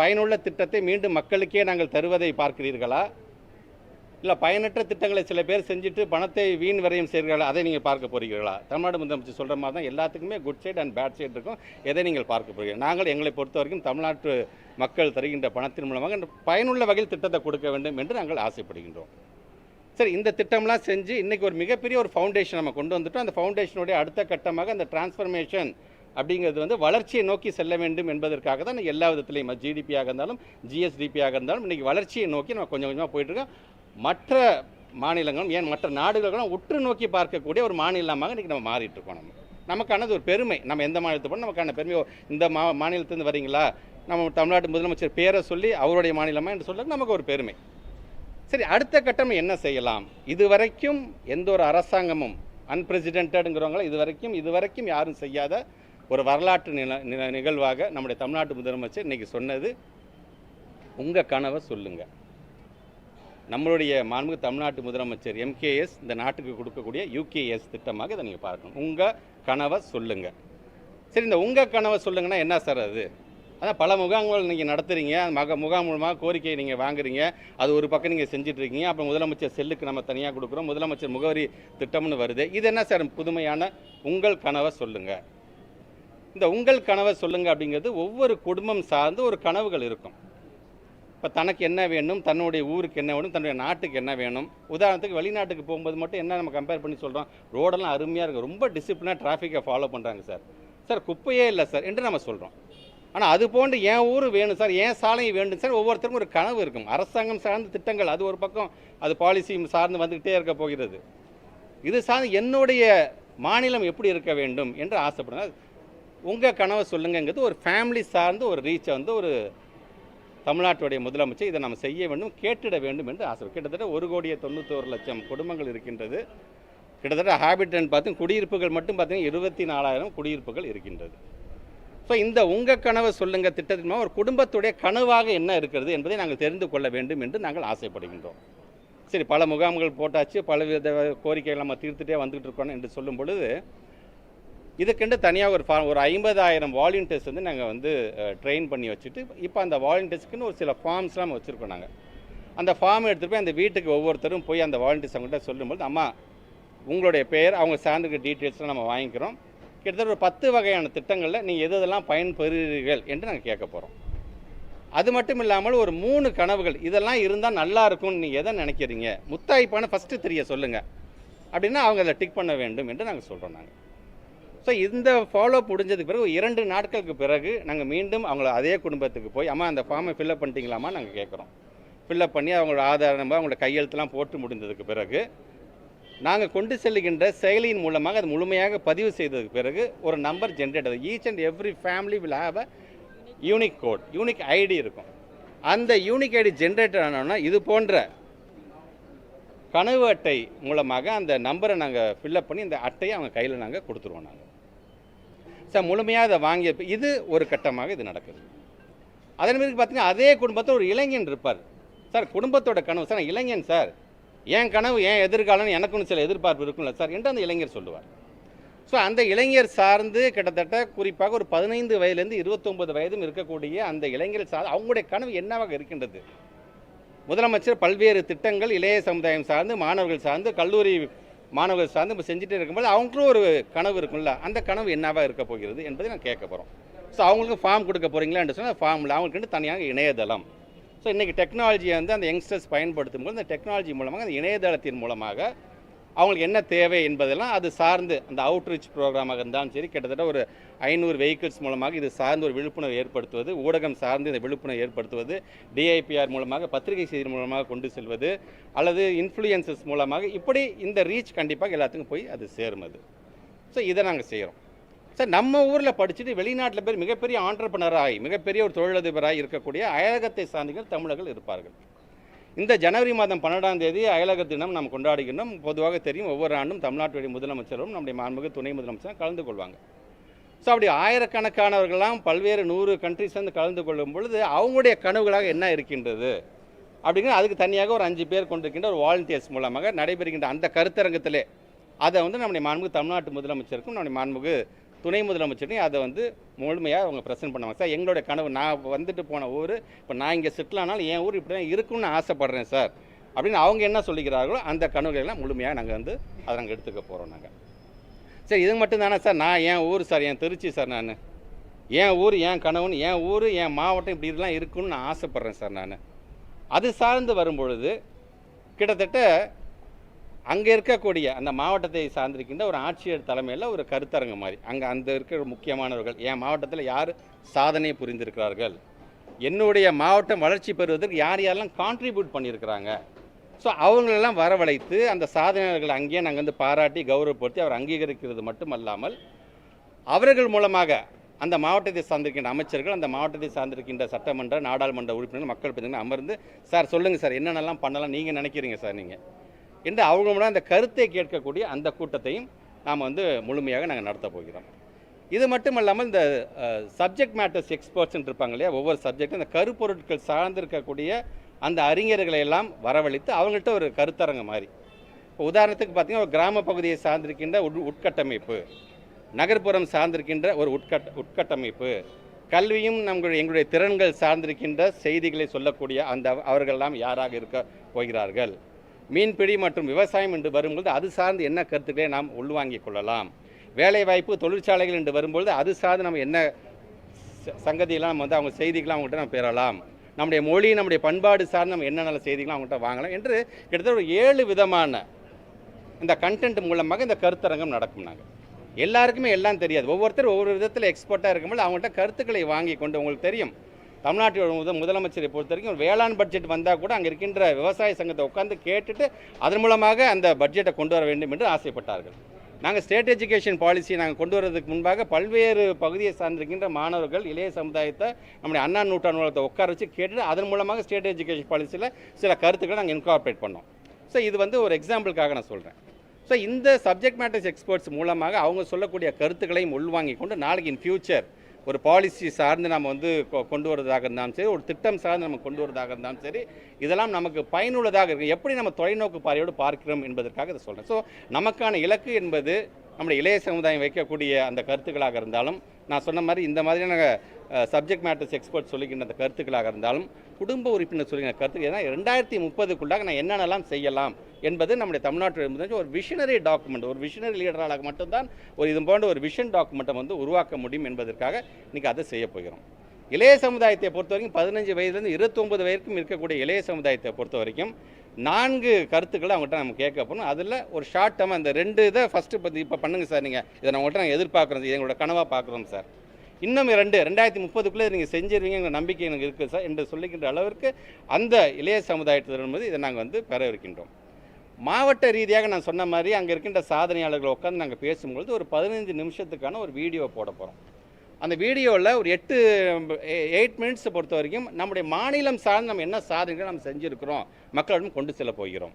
பயனுள்ள திட்டத்தை மீண்டும் மக்களுக்கே நாங்கள் தருவதை பார்க்கிறீர்களா? இல்லை பயனற்ற திட்டங்களை சில பேர் செஞ்சுட்டு பணத்தை வீண் விரயம் செய்கிறீர்களா அதை நீங்கள் பார்க்க போகிறீர்களா? தமிழ்நாடு முதலமைச்சர் சொல்கிற மாதிரி தான் எல்லாத்துக்குமே good side and bad side இருக்கும். எதை நீங்கள் பார்க்க போகிறீங்க நாங்கள் எங்களை பொறுத்த வரைக்கும் தமிழ்நாட்டு மக்கள் தருகின்ற பணத்தின் மூலமாக பயனுள்ள வகையில் திட்டத்தை கொடுக்க வேண்டும் என்று நாங்கள் ஆசைப்படுகின்றோம். சரி இந்த திட்டம்லாம் செஞ்சு இன்றைக்கி ஒரு மிகப்பெரிய ஒரு ஃபவுண்டேஷன் நம்ம கொண்டு வந்துட்டோம். அந்த ஃபவுண்டேஷனுடைய அடுத்த கட்டமாக அந்த டிரான்ஸ்ஃபர்மேஷன் அப்படிங்கிறது வந்து வளர்ச்சியை நோக்கி செல்ல வேண்டும் என்பதற்காக தான் எல்லா விதத்துலையும் ஜிடிபியாக இருந்தாலும் ஜிஎஸ்டிபியாக இருந்தாலும் இன்றைக்கி வளர்ச்சியை நோக்கி நம்ம கொஞ்சம் கொஞ்சமாக போயிட்டுருக்கோம் மற்ற மாநிலங்களும் ஏன் மற்ற நாடுகளும் உற்று நோக்கி பார்க்கக்கூடிய ஒரு மாநிலமாக இன்றைக்கி நம்ம மாறிட்டு இருக்கோம் நம்ம. நமக்கானது ஒரு பெருமை. நம்ம எந்த மாநிலத்தை போனால் நமக்கான பெருமை. இந்த மா மாநிலத்திலேருந்து வரீங்களா? நம்ம தமிழ்நாட்டு முதலமைச்சர் பேரை சொல்லி அவருடைய மாநிலமாக என்று சொல்ல நமக்கு ஒரு பெருமை. சரி அடுத்த கட்டம் என்ன செய்யலாம்? இதுவரைக்கும் எந்த ஒரு அரசாங்கமும் அன்பிரசிடென்ட்டடுங்கிறவங்களோ இது வரைக்கும் இது வரைக்கும் யாரும் செய்யாத ஒரு வரலாற்று நில நிகழ்வாக நம்முடைய தமிழ்நாட்டு முதலமைச்சர் இன்னைக்கு சொன்னது உங்கள் கனவை சொல்லுங்கள் நம்மளுடைய மாண்புமிகு தமிழ்நாட்டு முதலமைச்சர் எம்கேஎஸ் இந்த நாட்டுக்கு கொடுக்கக்கூடிய யூகேஎஸ் திட்டமாக இதை நீங்கள் பார்க்கணும். உங்கள் கனவை சொல்லுங்கள் சரி இந்த உங்கள் கனவை சொல்லுங்கன்னா என்ன சார் அது? அதான் பல முகாம்கள் நீங்கள் நடத்துகிறீங்க மக முகாம் மூலமாக கோரிக்கையை நீங்கள் வாங்குறீங்க அது ஒரு பக்கம் நீங்கள் செஞ்சிட்ருக்கீங்க அப்புறம் முதலமைச்சர் செல்லுக்கு நம்ம தனியாக கொடுக்குறோம் முதலமைச்சர் முகவரி திட்டம்னு வருது. இது என்ன சார் புதுமையான உங்கள் கனவை சொல்லுங்கள் இந்த உங்கள் கனவை சொல்லுங்கள் அப்படிங்கிறது ஒவ்வொரு குடும்பம் சார்ந்து ஒரு கனவுகள் இருக்கும். இப்போ தனக்கு என்ன வேணும் தன்னுடைய ஊருக்கு என்ன வேணும் தன்னுடைய நாட்டுக்கு என்ன வேணும். உதாரணத்துக்கு வெளிநாட்டுக்கு போகும்போது மட்டும் என்ன நம்ம கம்பேர் பண்ணி சொல்கிறோம் ரோடெல்லாம் அருமையாக இருக்குது ரொம்ப டிசிப்ளினாக டிராஃபிக்கை ஃபாலோ பண்ணுறாங்க சார். சார் குப்பையே இல்லை சார் என்று நம்ம சொல்கிறோம் ஆனால் அது போன்று என் ஊர் வேணும் சார் என் சாலையும் வேண்டும் சார் ஒவ்வொருத்தருக்கும் ஒரு கனவு இருக்கும். அரசாங்கம் சார்ந்த திட்டங்கள் அது ஒரு பக்கம் அது பாலிசி சார்ந்து வந்துக்கிட்டே இருக்க போகிறது. இது சார்ந்து என்னுடைய மாநிலம் எப்படி இருக்க வேண்டும் என்று ஆசைப்படுறேன். உங்கள் கனவை சொல்லுங்கங்கிறது ஒரு ஃபேமிலி சார்ந்து ஒரு ரீச்சை வந்து ஒரு தமிழ்நாட்டுடைய முதலமைச்சர் இதை நம்ம செய்ய வேண்டும் கேட்டிட வேண்டும் என்று ஆசை. கிட்டத்தட்ட ஒரு கோடியே தொண்ணூற்றோரு லட்சம் குடும்பங்கள் இருக்கின்றது. கிட்டத்தட்ட ஹேபிட்டன் பார்த்து குடியிருப்புகள் மட்டும் பார்த்தீங்கன்னா இருபத்தி நாலாயிரம் குடியிருப்புகள் இருக்கின்றது. ஸோ இந்த உங்கள் கனவை சொல்லுங்கள் திட்டத்தின் மூலம் ஒரு குடும்பத்துடைய கனவாக என்ன இருக்கிறது என்பதை நாங்கள் தெரிந்து கொள்ள வேண்டும் என்று நாங்கள் ஆசைப்படுகின்றோம். சரி பல முகாம்கள் போட்டாச்சு பல வித கோரிக்கைகள் நம்ம தீர்த்துட்டே வந்துகிட்டு இருக்கோம் என்று சொல்லும் பொழுது இதுக்கென்று தனியாக ஒரு ஃபார்ம் ஒரு ஐம்பதாயிரம் வாலண்டியர்ஸ் வந்து நாங்கள் வந்து ட்ரெயின் பண்ணி வச்சுட்டு இப்போ அந்த வாலண்டியர்ஸ்க்குன்னு ஒரு சில ஃபார்ம்ஸ்லாம் வச்சுருக்கோம் நாங்கள் அந்த ஃபார்ம் எடுத்துகிட்டு போய் அந்த வீட்டுக்கு ஒவ்வொருத்தரும் போய் அந்த வாலண்டியர்ஸ் அவங்கள்ட்ட சொல்லும்போது அம்மா உங்களுடைய பெயர் அவங்க சார்ந்திருக்க டீட்டெயில்ஸ்லாம் நம்ம வாங்கிக்கிறோம். கிட்டத்தட்ட ஒரு பத்து வகையான திட்டங்களில் நீங்கள் எது எதெல்லாம் பயன்பெறுகிறீர்கள்? என்று நாங்கள் கேட்க போகிறோம் அது மட்டும் இல்லாமல் ஒரு மூணு கனவுகள் இதெல்லாம் இருந்தால் நல்லா இருக்கும்னு நீங்கள் எதை நினைக்கிறீங்க? முத்தாய்ப்பான ஃபஸ்ட்டு தெரிய சொல்லுங்கள் அப்படின்னா அவங்க அதை டிக் பண்ண வேண்டும் என்று நாங்கள் சொல்கிறோம் நாங்கள் ஸோ இந்த ஃபாலோ முடிஞ்சதுக்கு பிறகு இரண்டு நாட்களுக்கு பிறகு நாங்கள் மீண்டும் அவங்கள அதே குடும்பத்துக்கு போய் அம்மா அந்த ஃபார்மை ஃபில்அப் பண்ணிட்டீங்களாமா நாங்கள் கேட்குறோம் ஃபில்அப் பண்ணி அவங்களோட ஆதார நம்பர் அவங்களோட கையெழுத்துலாம் போட்டு முடிந்ததுக்கு பிறகு நாங்கள் கொண்டு செல்லுகின்ற செயலியின் மூலமாக அது முழுமையாக பதிவு செய்ததுக்கு பிறகு ஒரு நம்பர் ஜென்ரேட் ஆகுது. Each and every family will have a unique code unique ID இருக்கும். அந்த யூனிக் ஐடி ஜென்ரேட் ஆனோன்னா இது போன்ற கனவு அட்டை மூலமாக அந்த நம்பரை நாங்கள் ஃபில்லப் பண்ணி இந்த அட்டையை அவங்க கையில் நாங்கள் கொடுத்துருவோம் நாங்கள் சார் முழுமையாக அதை வாங்கிய இது ஒரு கட்டமாக இது நடக்குது. அதன் பிறகு பார்த்தீங்கன்னா அதே குடும்பத்தில் ஒரு இளைஞன் இருப்பார். சார் குடும்பத்தோட கனவு. சார் இளைஞன் சார். என் கனவு என் எதிர்காலம் எனக்குன்னு சில எதிர்பார்ப்பு இருக்கும்ல சார். என்று அந்த இளைஞர் சொல்லுவார். ஸோ அந்த இளைஞர் சார்ந்து கிட்டத்தட்ட குறிப்பாக ஒரு பதினைந்து வயதுலேருந்து இருபத்தொம்பது வயதும் இருக்கக்கூடிய அந்த இளைஞர் சார்ந்து அவங்களுடைய கனவு என்னவாக இருக்கின்றது? முதலமைச்சர் பல்வேறு திட்டங்கள் இளைய சமுதாயம் சார்ந்து மாணவர்கள் சார்ந்து கல்லூரி மாணவர்கள் சார்ந்து நம்ம செஞ்சுட்டே இருக்கும்போது அவங்களுக்கும் ஒரு கனவு இருக்கும்ல. அந்த கனவு என்னவாக இருக்க போகிறது என்பதை நான் கேட்க போகிறோம் ஸோ அவங்களுக்கு ஃபார்ம் கொடுக்க போகிறீங்களான்னு சொன்னால் ஃபார்மில் அவங்களுக்கு தனியாக இணையதளம். ஸோ இன்றைக்கி டெக்னாலஜியை வந்து அந்த யங்ஸ்டர்ஸ் பயன்படுத்தும் போது அந்த டெக்னாலஜி மூலமாக அந்த இணையதளத்தின் மூலமாக அவங்களுக்கு என்ன தேவை என்பதெல்லாம் அது சார்ந்து அந்த அவுட்ரீச் ப்ரோக்ராமாக இருந்தாலும் சரி கிட்டத்தட்ட ஒரு ஐநூறு வெஹிக்கிள்ஸ் மூலமாக இது சார்ந்து ஒரு விழிப்புணர்வு ஏற்படுத்துவது ஊடகம் சார்ந்து இந்த விழிப்புணர்வு ஏற்படுத்துவது டிஐபிஆர் மூலமாக பத்திரிகை செய்தி மூலமாக கொண்டு செல்வது அல்லது இன்ஃப்ளூயன்சஸ் மூலமாக இப்படி இந்த ரீச் கண்டிப்பாக எல்லாத்துக்கும் போய் அது சேரும் அது ஸோ இதை நாங்கள் செய்கிறோம் சார் நம்ம ஊரில் படிச்சுட்டு வெளிநாட்டில் பேர் மிகப்பெரிய ஆண்டர்பனராகி மிகப்பெரிய ஒரு தொழிலதிபராக இருக்கக்கூடிய அயலகத்தை சார்ந்தவர்கள் தமிழர்கள் இருப்பார்கள். இந்த ஜனவரி மாதம் பன்னெண்டாம் தேதி அயலக தினம் நாம் கொண்டாடுகின்றோம். பொதுவாக தெரியும் ஒவ்வொரு ஆண்டும் தமிழ்நாட்டுடைய முதலமைச்சரும் நம்முடைய மாண்புமிகு துணை முதலமைச்சரும் கலந்து கொள்வாங்க. ஸோ அப்படி ஆயிரக்கணக்கானவர்கள்லாம் பல்வேறு நூறு கண்ட்ரிஸ் வந்து கலந்து கொள்ளும் பொழுது அவங்களுடைய கனவுகளாக என்ன இருக்கின்றது? அப்படிங்கிற அதுக்கு தனியாக ஒரு அஞ்சு பேர் கொண்டிருக்கின்ற ஒரு வாலண்டியர்ஸ் மூலமாக நடைபெறுகின்ற அந்த கருத்தரங்கத்திலே அதை வந்து நம்முடைய மாண்புமிகு தமிழ்நாட்டு முதலமைச்சருக்கும் நம்முடைய மாண்புமிகு துணை முதலமைச்சரையும் அதை வந்து முழுமையாக அவங்க ப்ரெசென்ட் பண்ணுவாங்க. சார் எங்களுடைய கனவு நான் வந்துட்டு போன ஊர் இப்போ நான் இங்கே செட்டில் ஆனாலும் என் ஊர் இப்படி தான் இருக்கும்னு ஆசைப்பட்றேன் சார். அப்படின்னு அவங்க என்ன சொல்லிக்கிறார்களோ அந்த கனவுகளெல்லாம் முழுமையாக நாங்கள் வந்து அதை நாங்கள் எடுத்துக்க போகிறோம் நாங்கள் சார் இது மட்டும் தானே சார்? நான் என் ஊர் சார் என் திருச்சி சார் நான். என் ஊர் என் கனவுன்னு என் ஊர் என் மாவட்டம் இப்படி இதெல்லாம் இருக்குன்னு நான் ஆசைப்பட்றேன் சார் நான். அது சார்ந்து வரும்பொழுது கிட்டத்தட்ட அங்கே இருக்கக்கூடிய அந்த மாவட்டத்தை சார்ந்திருக்கின்ற ஒரு ஆட்சியர் தலைமையில் ஒரு கருத்தரங்கு மாதிரி. அங்கே அந்த இருக்கிற முக்கியமானவர்கள். என் மாவட்டத்தில் யார் சாதனை புரிந்திருக்கிறார்கள்? என்னுடைய மாவட்டம் வளர்ச்சி பெறுவதற்கு யார் யாரெல்லாம் கான்ட்ரிபியூட் பண்ணியிருக்கிறாங்க? ஸோ அவங்களெல்லாம் வரவழைத்து அந்த சாதனையாளர்களை அங்கேயே நாங்கள் வந்து பாராட்டி கௌரவப்படுத்தி அவர் அங்கீகரிக்கிறது மட்டும் அல்லாமல் அவர்கள் மூலமாக அந்த மாவட்டத்தை சார்ந்திருக்கின்ற அமைச்சர்கள் அந்த மாவட்டத்தை சார்ந்திருக்கின்ற சட்டமன்ற நாடாளுமன்ற உறுப்பினர்கள் மக்கள் பிரதிநிதிகள் அமர்ந்து சார் சொல்லுங்கள் சார் என்னென்னலாம் பண்ணலாம்? நீங்கள் நினைக்கிறீங்க சார் நீங்கள் என்று அவங்க அந்த கருத்தை கேட்கக்கூடிய அந்த கூட்டத்தையும் நாம் வந்து முழுமையாக நாங்கள் நடத்த போகிறோம். இது மட்டும் இல்லாமல் இந்த சப்ஜெக்ட் மேட்டர்ஸ் எக்ஸ்பர்ட்ஸ்ன்னு இருப்பாங்க இல்லையா ஒவ்வொரு சப்ஜெக்டும் இந்த கருப்பொருட்கள் சார்ந்திருக்கக்கூடிய அந்த அறிஞர்களை எல்லாம் வரவழைத்து அவங்கள்ட்ட ஒரு கருத்தரங்க மாதிரி. இப்போ உதாரணத்துக்கு பார்த்தீங்கன்னா ஒரு கிராம பகுதியை சார்ந்திருக்கின்ற உட் உட்கட்டமைப்பு நகர்ப்புறம் சார்ந்திருக்கின்ற ஒரு உட்கட்ட உட்கட்டமைப்பு கல்வியும் நம்மளுடைய எங்களுடைய திறன்கள் சார்ந்திருக்கின்ற செய்திகளை சொல்லக்கூடிய அந்த அவர்களெல்லாம் யாராக இருக்க போகிறார்கள்? மீன்பிடி மற்றும் விவசாயம் என்று வரும்பொழுது அது சார்ந்து என்ன கருத்துக்களை நாம் உள்வாங்கிக் கொள்ளலாம்? வேலைவாய்ப்பு தொழிற்சாலைகள் என்று வரும்பொழுது அது சார்ந்து நம்ம என்ன சங்கதியெல்லாம் நம்ம வந்து அவங்க செய்திகளாம் அவங்ககிட்ட நம்ம பெறலாம். நம்முடைய மொழி நம்முடைய பண்பாடு சார்ந்து நம்ம என்ன நல்ல செய்திகளாம் அவங்ககிட்ட வாங்கலாம் என்று கிட்டத்தட்ட ஒரு ஏழு விதமான இந்த கண்டென்ட் மூலமாக இந்த கருத்தரங்கம் நடக்கும் நாங்கள் எல்லாருக்குமே எல்லாம் தெரியாது. ஒவ்வொருத்தரும் ஒவ்வொரு விதத்தில் எக்ஸ்பர்ட்டாக இருக்கும்போது அவங்கள்ட்ட கருத்துக்களை வாங்கி கொண்டு உங்களுக்கு தெரியும். தமிழ்நாட்டோட முத முதலமைச்சரை பொறுத்த வரைக்கும் ஒரு வேளாண் பட்ஜெட் வந்தால் கூட அங்கே இருக்கின்ற விவசாய சங்கத்தை உட்காந்து கேட்டுட்டு அதன் மூலமாக அந்த பட்ஜெட்டை கொண்டு வர வேண்டும் என்று ஆசைப்பட்டார்கள். நாங்கள் ஸ்டேட் எஜுகேஷன் பாலிசி நாங்கள் கொண்டு வரதுக்கு முன்பாக பல்வேறு பகுதியை சார்ந்திருக்கின்ற மாணவர்கள் இளைய சமுதாயத்தை நம்முடைய அண்ணா நூற்றாண்டு நூலகத்தை உட்கார வச்சு கேட்டுட்டு அதன் மூலமாக ஸ்டேட் எஜுகேஷன் பாலிசியில் சில கருத்துக்களை நாங்கள் இன்கார்பரேட் பண்ணோம். ஸோ இது வந்து ஒரு எக்ஸாம்பிளுக்காக நான் சொல்கிறேன் ஸோ இந்த சப்ஜெக்ட் மேட்டர்ஸ் எக்ஸ்பர்ட்ஸ் மூலமாக அவங்க சொல்லக்கூடிய கருத்துக்களையும் உள்வாங்கி கொண்டு நாளைக்கு இன் ஃபியூச்சர் ஒரு பாலிசி சார்ந்து நம்ம வந்து கொ- கொண்டு வரதாக இருந்தாலும் சரி ஒரு திட்டம் சார்ந்து நம்ம கொண்டு வரதாக இருந்தாலும் சரி இதெல்லாம் நமக்கு பயனுள்ளதாக இருக்குது எப்படி நம்ம தொலைநோக்கு பார்வையோடு பார்க்கிறோம் என்பதற்காக இதை சொல்கிறேன் ஸோ நமக்கான இலக்கு என்பது நம்முடைய இளைய சமுதாயம் வைக்கக்கூடிய அந்த கருத்துக்களாக இருந்தாலும் நான் சொன்ன மாதிரி இந்த மாதிரியான சப்ஜெக்ட் மேட்டர்ஸ் எக்ஸ்பர்ட் சொல்லிக்கின்ற அந்த கருத்துக்களாக இருந்தாலும் குடும்ப உறுப்பினர் சொல்லுகிற கருத்து ஏன்னா ரெண்டாயிரத்தி முப்பதுக்குள்ளாக நான் என்னென்னலாம் செய்யலாம் என்பது நம்முடைய தமிழ்நாட்டில் முதலமைச்சர் ஒரு விஷனரி டாக்குமெண்ட் ஒரு விஷனரி லீடராக மட்டும்தான் ஒரு இது போன்ற ஒரு விஷன் டாக்குமெண்ட்டை வந்து உருவாக்க முடியும் என்பதற்காக இன்றைக்கி அதை செய்ய போகிறோம். இளைய சமுதாயத்தை பொறுத்த வரைக்கும் பதினஞ்சு வயதுலேருந்து இருபத்தொம்பது வயதுக்கும் இருக்கக்கூடிய இளைய சமுதாயத்தை பொறுத்த வரைக்கும் நான்கு கருத்துக்களை அவங்ககிட்ட நம்ம கேட்க போகணும் அதில் ஒரு ஷார்ட் டேர்ம் அந்த ரெண்டு இதை ஃபஸ்ட்டு இப்போ இப்போ பண்ணுங்கள் சார் நீங்கள் இதை நான் நாங்கள் எதிர்பார்க்குறோம் இது எங்களோட கனவாக பார்க்குறோம் சார். இன்னும் ரெண்டு ரெண்டாயிரத்தி முப்பதுக்குள்ளே நீங்கள் செஞ்சிருவீங்கிற நம்பிக்கை எனக்கு இருக்குது சார் என்று சொல்லிக்கின்ற அளவிற்கு அந்த இளைய சமுதாயத்திலிருந்து இதை நாங்கள் வந்து பெற இருக்கின்றோம். மாவட்ட ரீதியாக நான் சொன்ன மாதிரி அங்கே இருக்கின்ற சாதனையாளர்கள் உட்காந்து நாங்கள் பேசும்பொழுது ஒரு பதினைஞ்சு நிமிஷத்துக்கான ஒரு வீடியோ போட போகிறோம் அந்த வீடியோவில் ஒரு எட்டு எயிட் மினிட்ஸை பொறுத்த வரைக்கும் நம்முடைய மாநிலம் சார்ந்து நம்ம என்ன சாதனைகள் நம்ம செஞ்சுருக்கிறோம் மக்களிடம் கொண்டு செல்ல போகிறோம்.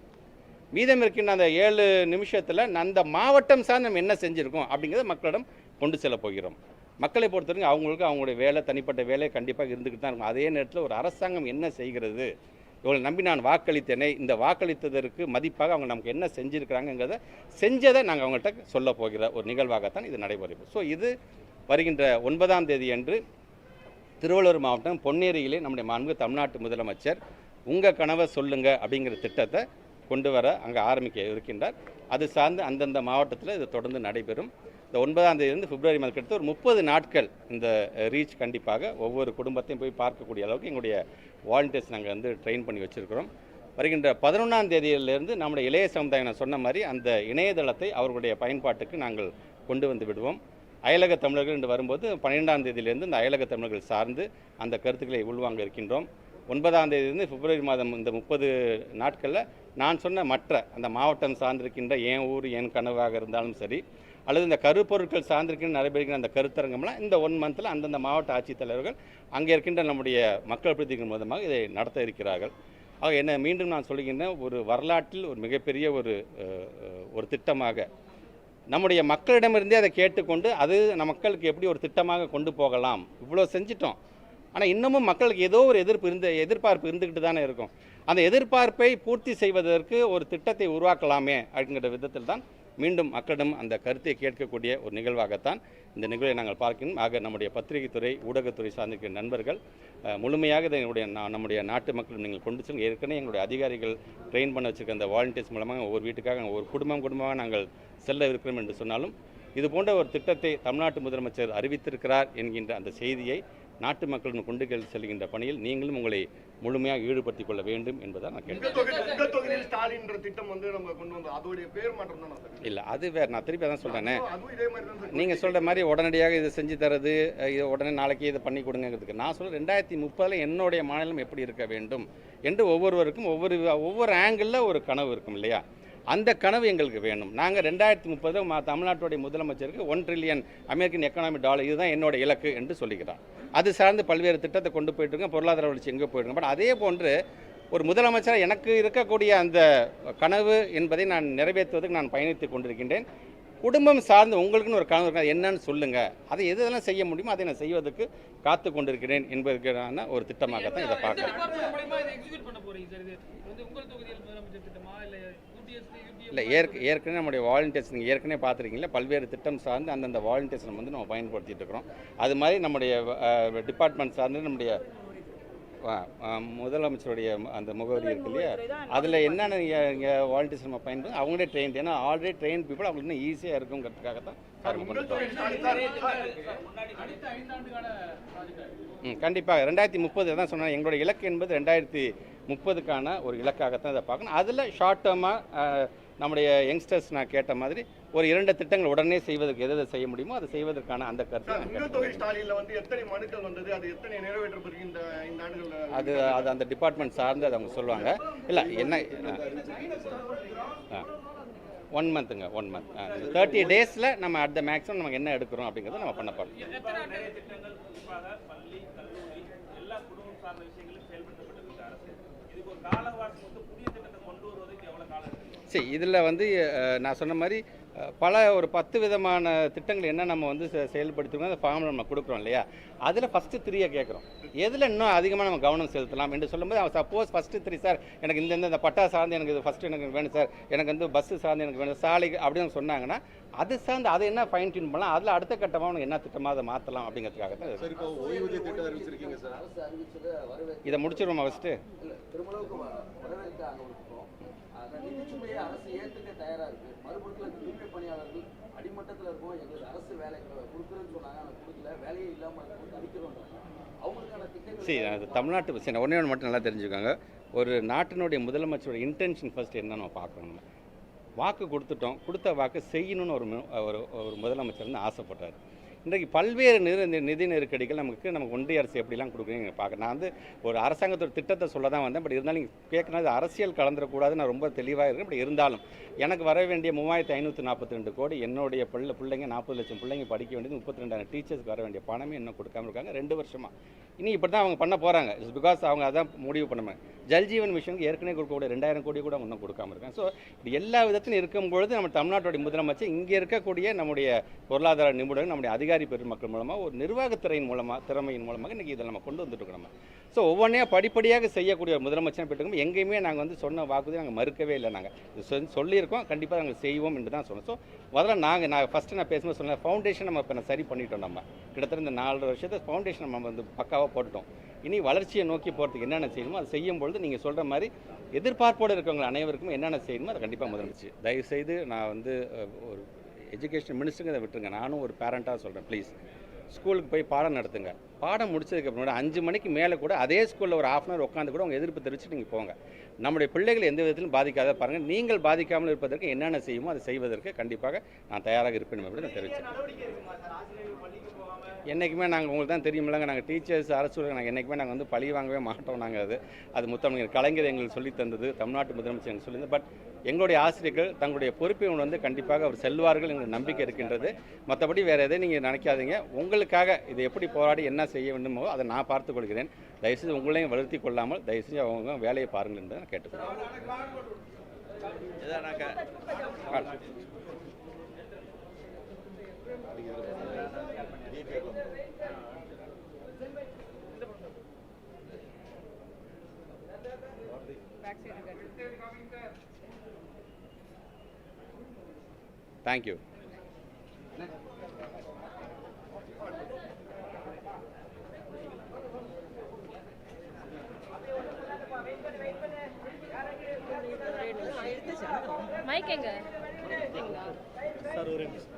மீதம் இருக்கின்ற அந்த ஏழு நிமிஷத்தில் அந்த மாவட்டம் சார்ந்து நம்ம என்ன செஞ்சுருக்கோம் அப்படிங்கிறத மக்களிடம் கொண்டு செல்ல போகிறோம். மக்களை பொறுத்தவரைக்கும் அவங்களுக்கு அவங்களுடைய வேலை தனிப்பட்ட வேலை கண்டிப்பாக இருந்துக்கிட்டு தான் இருக்கும். அதே நேரத்தில் ஒரு அரசாங்கம் என்ன செய்கிறது இவங்களை நம்பி நான் வாக்களித்தேனே இந்த வாக்களித்ததற்கு மதிப்பாக அவங்க நமக்கு என்ன செஞ்சுருக்கிறாங்கங்கிறத செஞ்சதை நாங்கள் அவங்கள்ட்ட சொல்ல போகிற ஒரு நிகழ்வாகத்தான் இது நடைபெறும் ஸோ இது வருகின்ற ஒன்பதாம் தேதி அன்று திருவள்ளூர் மாவட்டம் பொன்னேரியிலே நம்முடைய மாண்பு தமிழ்நாட்டு முதலமைச்சர் உங்கள் கனவை சொல்லுங்கள் அப்படிங்கிற திட்டத்தை கொண்டு வர அங்கே ஆரம்பிக்க இருக்கின்றார். அது சார்ந்து அந்தந்த மாவட்டத்தில் இது தொடர்ந்து நடைபெறும். இந்த ஒன்பதாம் தேதியிலிருந்து பிப்ரவரி மாதம் கிட்ட ஒரு முப்பது நாட்கள் இந்த ரீச் கண்டிப்பாக ஒவ்வொரு குடும்பத்தையும் போய் பார்க்கக்கூடிய அளவுக்கு எங்களுடைய வாலண்டியர்ஸ் நாங்கள் வந்து ட்ரெயின் பண்ணி வச்சுருக்கிறோம். வருகின்ற பதினொன்றாம் தேதியிலிருந்து நம்முடைய இளைய சமுதாயம் நான் சொன்ன மாதிரி அந்த இணையதளத்தை அவர்களுடைய பயன்பாட்டுக்கு நாங்கள் கொண்டு வந்து விடுவோம். அயலக தமிழர்கள் என்று வரும்போது பன்னிரெண்டாம் தேதியிலிருந்து இந்த அயலக தமிழர்கள் சார்ந்து அந்த கருத்துக்களை உள்வாங்க இருக்கின்றோம். ஒன்பதாம் தேதியிலிருந்து பிப்ரவரி மாதம் இந்த முப்பது நாட்களில் நான் சொன்ன மற்ற அந்த மாவட்டம் சார்ந்திருக்கின்ற என் ஊர் என் கனவாக இருந்தாலும் சரி அல்லது இந்த கருப்பொருட்கள் சார்ந்திருக்கின்ற நடைபெறுகிற அந்த கருத்தரங்கம்லாம் இந்த ஒன் மந்தில் அந்தந்த மாவட்ட ஆட்சித்தலைவர்கள் அங்கே இருக்கின்ற நம்முடைய மக்கள் பிரதிகள் மூலமாக இதை நடத்த இருக்கிறார்கள். ஆக என்ன மீண்டும் நான் சொல்கின்றேன் ஒரு வரலாற்றில் ஒரு மிகப்பெரிய ஒரு ஒரு திட்டமாக நம்முடைய மக்களிடமிருந்தே அதை கேட்டுக்கொண்டு அது நம்ம மக்களுக்கு எப்படி ஒரு திட்டமாக கொண்டு போகலாம். இவ்வளோ செஞ்சிட்டோம். ஆனால் இன்னமும் மக்களுக்கு ஏதோ ஒரு எதிர்ப்பு இருந்த எதிர்பார்ப்பு இருந்துக்கிட்டு தானே இருக்கும். அந்த எதிர்பார்ப்பை பூர்த்தி செய்வதற்கு ஒரு திட்டத்தை உருவாக்கலாமே அப்படிங்கிற விதத்தில் தான் மீண்டும் மக்களிடம் அந்த கருத்தை கேட்கக்கூடிய ஒரு நிகழ்வாகத்தான் இந்த நிகழ்வை நாங்கள் பார்க்கணும் ஆக நம்முடைய பத்திரிகைத்துறை ஊடகத்துறை சார்ந்திருக்கிற நண்பர்கள் முழுமையாக இதனுடைய நம்முடைய நாட்டு மக்கள் நீங்கள் கொண்டு செல்லுங்க ஏற்கனவே எங்களுடைய அதிகாரிகள் ட்ரெயின் பண்ண வச்சிருக்க அந்த வாலண்டியர்ஸ் மூலமாக ஒவ்வொரு வீட்டுக்காக ஒரு குடும்பம் குடும்பமாக நாங்கள் செல்ல இருக்கிறோம் என்று சொன்னாலும் இது போன்ற ஒரு திட்டத்தை தமிழ்நாட்டு முதலமைச்சர் அறிவித்திருக்கிறார் என்கின்ற அந்த செய்தியை நாட்டு மக்களுடன் கொண்டு செல்கின்ற பணியில் நீங்களும் உங்களை முழுமையாக ஈடுபடுத்திக் கொள்ள வேண்டும் என்பதை நான் கேட்டேன் ஸ்டாலின்ற திட்டம் வந்து நம்ம கொண்டு வந்தோம் அதோடைய பேர் மாற்றம் தான் சார் இல்லை அது வேறு நான் திருப்பி அதான் சொல்கிறேனே நீங்கள் சொல்கிற மாதிரி உடனடியாக இதை செஞ்சு தரது இது உடனே நாளைக்கு இதை பண்ணி கொடுங்கிறதுக்கு நான் சொல்கிறேன் ரெண்டாயிரத்தி முப்பதில் என்னுடைய மாநிலம் எப்படி இருக்க வேண்டும் என்று ஒவ்வொருவருக்கும் ஒவ்வொரு ஒவ்வொரு ஆங்கிளில் ஒரு கனவு இருக்கும் இல்லையா? அந்த கனவு எங்களுக்கு வேணும். நாங்கள் ரெண்டாயிரத்தி முப்பது மா தமிழ்நாட்டுடைய முதலமைச்சருக்கு one trillion American economy dollar இதுதான் என்னோட இலக்கு என்று சொல்லிக்கிறார் அது சார்ந்து பல்வேறு திட்டத்தை கொண்டு போயிட்டுருக்கோம் பொருளாதார வளர்ச்சி எங்கே போயிட்டுருக்கோம் பட் அதே போன்று ஒரு முதலமைச்சர் எனக்கு இருக்கக்கூடிய அந்த கனவு என்பதை நான் நிறைவேற்றுவதற்கு நான் பயணித்துக் கொண்டிருக்கின்றேன். குடும்பம் சார்ந்து உங்களுக்குன்னு ஒரு கனவு இருக்கா? என்னன்னு சொல்லுங்க. அதை எது எதெல்லாம் செய்ய முடியுமோ அதை நான் செய்வதற்கு காத்து கொண்டிருக்கிறேன் என்பதற்கான ஒரு திட்டமாகத்தான் இதை எந்த பார்க்குறேன் department மூலியமா இதை திட்டமா? இல்ல ஏற்க ஏற்கனவே நம்முடைய வாலண்டியர்ஸ் நீங்கள் ஏற்கனவே பார்த்துருக்கீங்களா? பல்வேறு திட்டம் சார்ந்து அந்தந்த வாலண்டியர்ஸ் நம்ம வந்து நம்ம பயன்படுத்திட்டு இருக்கிறோம். அது மாதிரி நம்முடைய டிபார்ட்மெண்ட் சார்ந்து நம்முடைய முதலமைச்சருடைய அந்த முகவரி இருக்கு இல்லையா? அதில் என்னென்ன நீங்கள் வாலண்டியர்ஸ் நம்ம பயன்படுத்தி அவங்களே ட்ரெயின் ஏன்னா ஆல்ரெடி ட்ரெயின் பீப்புள் அவங்களுக்கு இன்னும் ஈஸியாக இருக்குங்கிறதுக்காக தான் ம் கண்டிப்பாக ரெண்டாயிரத்தி முப்பது தான் சொன்னேன். எங்களோட இலக்கு என்பது ரெண்டாயிரத்தி முப்பதுக்கான ஒரு இலக்காகத்தான் இதை பார்க்கணும். அதில் ஷார்ட் டேர்மாக நம்முடைய யங்ஸ்டர்ஸ் நான் கேட்ட மாதிரி ஒரு இரண்டு திட்டங்கள் உடனே செய்வதற்கு எதை செய்ய முடியுமோ அதை செய்வதற்கான அந்த கருத்தை அது அது அது அந்த டிபார்ட்மெண்ட் சார்ந்து அதை அவங்க சொல்லுவாங்க. இல்லை என்ன ஒன் மந்த்துங்க ஒன் மந்த் தேர்ட்டி டேஸில் நம்ம அட் த மேக்ஸிமம் நமக்கு என்ன எடுக்கிறோம் அப்படிங்கிறத நம்ம பண்ண போகிறோம் எத்தனை நிறைய திட்டங்கள் குறிப்பாக பள்ளி கல்லூரி எல்லா குடும்பம் சார்ந்த விஷயங்களும் செயல்படுத்தப்பட்டிருக்கு அரசு. இதுக்கு ஒரு கால அவகாசம் வந்து புதிய திட்டத்தை கொண்டு வருவதற்கு எவ்வளவு காலம் சரி இதில் வந்து நான் சொன்ன மாதிரி பல ஒரு பத்து விதமான திட்டங்கள் என்ன நம்ம வந்து செ- அந்த ஃபார்மில் நம்ம கொடுக்குறோம் இல்லையா? அதில் ஃபஸ்ட்டு த்ரீயை கேட்குறோம். எதில் இன்னும் அதிகமாக நம்ம கவனம் செலுத்தலாம் என்று சொல்லும்போது அவன் சப்போஸ் ஃபஸ்ட்டு த்ரீ சார் எனக்கு இந்த- இந்த பட்டா சார்ந்து எனக்கு இது ஃபஸ்ட்டு எனக்கு வேணும் சார் எனக்கு வந்து பஸ்ஸு சார்ந்து எனக்கு வேணும் சாலை அப்படின்னு சொன்னாங்கன்னா அது சார்ந்து அதை என்ன ஃபைன் டியூன் பண்ணலாம்? அதில் அடுத்த கட்டமாக உனக்கு என்ன திட்டமாக அதை மாற்றலாம் அப்படிங்கிறதுக்காக தான் இது. சார் இப்போ ஓய்வூதிய திட்டம் அறிவிச்சிருக்கீங்க சார். அரசு அறிவிச்சதை வரவேற்க இதை முடிச்சிருவோமா ஃபஸ்ட்டு சரி அது தமிழ்நாட்டு சரி ஒன்றே ஒன்று மட்டும் நல்லா தெரிஞ்சுக்கோங்க. ஒரு நாட்டினுடைய முதலமைச்சரோட இன்டென்ஷன் ஃபர்ஸ்ட் என்ன நம்ம பார்க்கணும். வாக்கு கொடுத்துட்டோம். கொடுத்த வாக்கு செய்யணும்னு ஒரு ஒரு ஒரு முதலமைச்சர் வந்து ஆசைப்பட்டார். இன்றைக்கு பல்வேறு நிதி நிதி நெருக்கடிகள் நமக்கு நமக்கு ஒன்றிய அரசு எப்படிலாம் கொடுக்குறீங்க பார்க்க நான் வந்து ஒரு அரசாங்கத்தோட திட்டத்தை சொல்ல தான் வந்தேன். பட் இருந்தாலும் நீங்கள் கேட்குறது அரசியல் கலந்துடக்கூடாது நான் ரொம்ப தெளிவாக இருக்கேன். பட் இருந்தாலும் எனக்கு வர வேண்டிய மூவாயிரத்தி ஐநூற்றி நாற்பத்தி ரெண்டு கோடி என்னுடைய பிள்ளை பிள்ளைங்க நாற்பது லட்சம் பிள்ளைங்க படிக்க வேண்டியது முப்பத்தி ரெண்டாயிரம் டீச்சர்ஸ்க்கு வர வேண்டிய பணமே இன்னும் கொடுக்காம இருக்காங்க. ரெண்டு வருஷமாக இனி இப்படி தான் அவங்க பண்ண போகிறாங்க இட்ஸ் பிகாஸ் அவங்க அதான் முடிவு பண்ணுவாங்க ஜல்ஜீவன் மிஷனுக்கு ஏற்கனவே கொடுக்கக்கூடிய ரெண்டாயிரம் கோடி கூட இன்னும் கொடுக்காம இருக்காங்க. ஸோ இப்படி எல்லா விதத்திலும் இருக்கும் பொழுது நம்ம தமிழ்நாட்டுடைய முதலமைச்சர் இங்கே இருக்கக்கூடிய நம்முடைய பொருளாதார நிபுணர்கள் நம்முடைய அதிகாரி பெருமக்கள் மூலமாக ஒரு நிர்வாகத்துறையின் மூலமாக திறமையின் மூலமாக இன்றைக்கி இதை நம்ம கொண்டு வந்துட்டு நம்ம. ஸோ ஒவ்வொன்றையாக படிப்படியாக செய்யக்கூடிய ஒரு முதலமைச்சர் பெற்றுக்கணும் எங்கேயுமே நாங்கள் வந்து சொன்ன வாக்குறுதி நாங்கள் மறுக்கவே இல்லை நாங்கள் சொல்லியிருக்கோம். கண்டிப்பாக நாங்கள் செய்வோம் என்று தான் சொன்னோம். ஸோ முதல்ல நாங்கள் நான் ஃபஸ்ட்டு நான் பேசும்போது சொன்னேன் ஃபவுண்டேஷன் நம்ம இப்போ சரி பண்ணிட்டோம் நம்ம. கிட்டத்தட்ட இந்த நாலு வருஷத்தை ஃபவுண்டேஷன் நம்ம வந்து பக்காவாக போட்டுட்டோம். இனி வளர்ச்சியை நோக்கி போகிறதுக்கு என்னென்ன செய்யணுமோ அதை செய்யும் பொழுது நீங்கள் சொல்கிற மாதிரி எதிர்பார்ப்போடு இருக்கவங்க அனைவருக்கும் என்னென்ன செய்யணுமோ அதை கண்டிப்பாக முதலமைச்சு தயவுசெய்து நான் வந்து ஒரு எஜுகேஷன் மினிஸ்டருங்க அதை விட்டுருங்க. நானும் ஒரு பேரண்ட்டாக சொல்கிறேன் ப்ளீஸ் ஸ்கூலுக்கு போய் பாடம் நடத்துங்க. பாடம் முடிச்சதுக்கு அப்புறம் அஞ்சு மணிக்கு மேலே கூட அதே ஸ்கூலில் ஒரு ஆஃப் அன் ஹவர் உட்காந்து கூட உங்கள் எதிர்ப்பு தெரிவித்து நீங்கள் போங்க. நம்முடைய பிள்ளைகள் எந்த விதத்திலும் பாதிக்காத பாருங்கள் நீங்கள் பாதிக்காமல் இருப்பதற்கு என்னென்ன செய்யுமோ அதை செய்வதற்கு கண்டிப்பாக நான் தயாராக இருப்பேன் அப்படி நான் தெரிவித்தேன் என்றைக்குமே நாங்கள் உங்களுக்கு தான் தெரியுமில்லங்க நாங்கள் டீச்சர்ஸ் அரசு நாங்கள் என்றைக்குமே நாங்கள் வந்து பழி வாங்கவே மாட்டோம் நாங்கள் அது. அது முத்தமிழர் கலைஞர் எங்களுக்கு சொல்லித் தந்தது தமிழ்நாட்டு முதலமைச்சர் எங்களுக்கு சொல்லியிருந்தது பட் எங்களுடைய ஆசிரியர்கள் தங்களுடைய பொறுப்பை உணர்ந்து கண்டிப்பாக அவர் செல்வார்கள் எங்களுக்கு நம்பிக்கை இருக்கின்றது. மற்றபடி வேறு எதையும் நீங்கள் நினைக்காதீங்க. உங்களுக்காக இதை எப்படி போராடி என்ன செய்ய வேண்டுமோ அதை நான் பார்த்து கொள்கிறேன். தயவுசெய்து உங்களையும் வளர்த்தி கொள்ளாமல் தயவுசெய்து அவங்க வேலையை பாருங்கள் என்று நான் கேட்டுக்கிறேன் தேங்க்யூ மைக் எங்க? சார் ஒரு நிமிஷம்.